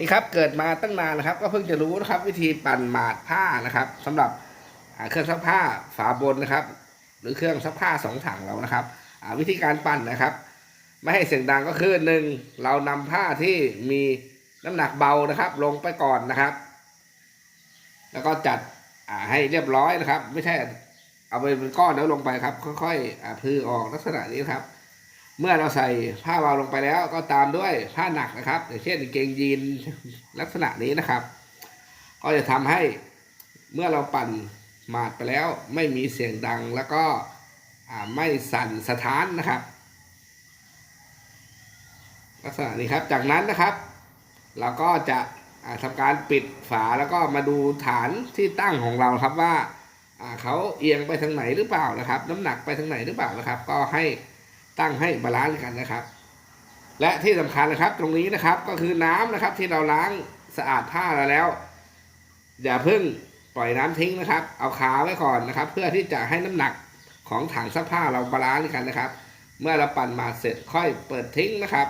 นี่ครับเกิดมาตั้งนานนะครับ ก็เพิ่งจะรู้นะครับ วิธีปั่นหมาดผ้านะครับสำหรับเครื่องซักผ้าฝาบนนะครับ หรือเครื่องซักผ้าสองถังเรานะครับวิธีการปั่นนะครับ ไม่ให้เสียงดังก็คือหนึ่งเรานำผ้าที่มีน้ำหนักเบานะครับ ลงไปก่อนนะครับ แล้วก็จัดให้เรียบร้อยนะครับ ไม่ใช่เอาไปเป็นก้อนแล้วลงไปครับ ค่อยๆพือออกลักษณะนี้ครับ เมื่อเราใส่ผ้าเบาลงไปแล้วก็ตามด้วยผ้าหนักนะครับอย่างเช่นเกงยีนลักษณะนี้นะครับ ก็จะทำให้เมื่อเราปั่นหมาดไปแล้ว ไม่มีเสียงดังแล้วก็ไม่สั่นสะท้านนะครับ ลักษณะนี้ครับจากนั้นนะครับ เราก็จะอ่าทำการปิดฝาแล้วก็มาดูฐานที่ตั้งของเราครับว่าเขาเอียงไปทางไหนหรือเปล่านะครับ น้ำหนักไปทางไหนหรือเปล่านะครับ ก็ให้ ตั้งให้บาลานซ์กันนะครับ และที่สำคัญนะครับตรงนี้นะครับก็คือน้ำนะครับที่เราล้างสะอาดผ้าเราแล้ว อย่าเพิ่งปล่อยน้ำทิ้งนะครับ เอาขาไว้ก่อนนะครับ เพื่อที่จะให้น้ำหนักของถังซักผ้าเราบาลานซ์กันนะครับ เมื่อเราปั่นมาเสร็จค่อยเปิดทิ้งนะครับ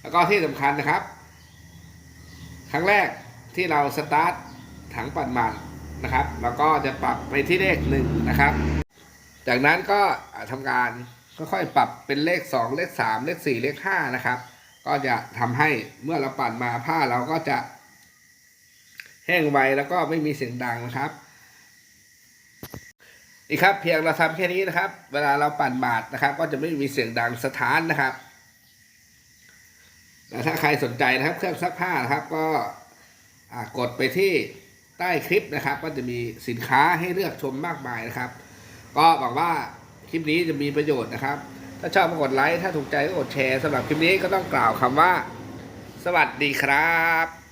แล้วก็ที่สำคัญนะครับ ครั้งแรกที่เราสตาร์ทถังปั่นมันนะครับเราก็จะปรับไปที่เลขหนึ่งนะครับ จากนั้นก็ทำการ ก็ค่อยปรับเป็นเลข 2 เลข 3 เลข 4 เลข 5 นะครับ ก็จะทำให้เมื่อเราปั่นมาผ้าเราก็จะ แห้งไวแล้วก็ไม่มีเสียงดังนะครับอีกครับเพียงเราทำแค่นี้นะครับ เวลาเราปั่นบาดนะครับ ก็จะไม่มีเสียงดังสถานนะครับแต่ถ้าใครสนใจนะครับ เครื่องซักผ้านะครับ ก็กดไปที่ใต้คลิปนะครับ ก็จะมีสินค้าให้เลือกชมมากมายนะครับ ก็หวังว่า คลิปนี้จะมีประโยชน์นะครับ ถ้าชอบก็กดไลค์ ถ้าถูกใจก็กดแชร์สำหรับคลิปนี้ก็ต้องกล่าวคำว่า สวัสดีครับ